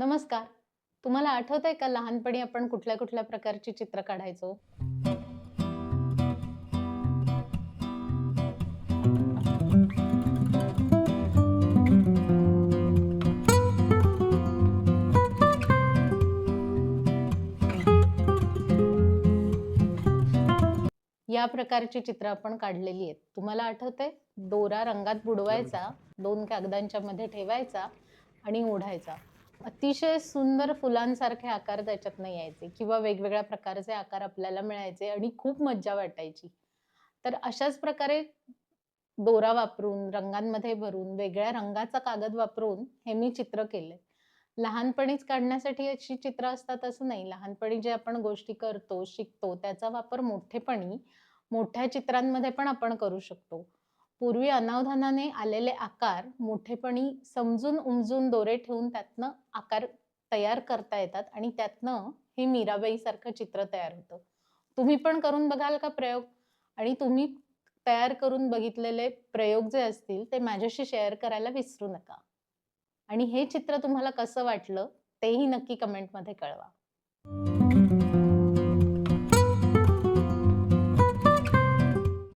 नमस्कार. तुम्हाला आठवत आहे का लहानपणी आपण कुठल्या-कुठल्या प्रकारची चित्र काढायचो? या प्रकारची चित्र आपण काढलेली आहेत. तुम्हाला आठवतंय? दोरा रंगात बुडवायचा, दोन कागदांच्या मध्ये ठेवायचा आणि ओढायचा. अतिशय सुंदर फुलांसारखे आकार त्याच्यातनं यायचे किंवा वेगवेगळ्या प्रकारचे आकार आपल्याला मिळायचे आणि खूप मज्जा वाटायची. तर अशाच प्रकारे दोरा वापरून, रंगांमध्ये भरून, वेगळ्या रंगाचा कागद वापरून हे मी चित्र केले लहानपणीच काढण्यासाठी अशी चित्र असतात असं नाही. लहानपणी जे आपण गोष्टी करतो, शिकतो त्याचा वापर मोठेपणी मोठ्या चित्रांमध्ये पण आपण करू शकतो. पूर्वी अनावधानाने आलेले आकार मोठेपणी समजून-उमजून दोरे ठेवून त्यातनं आकार तयार करता येतात आणि त्यातनं हे मीराबाई सारखं चित्र तयार होतं. तुम्ही पण करून बघाल का प्रयोग? आणि तुम्ही तयार करून बघितलेले प्रयोग जे असतील ते माझ्याशी शेअर करायला विसरू नका. आणि हे चित्र तुम्हाला कसं वाटलं तेही नक्की कमेंटमध्ये कळवा.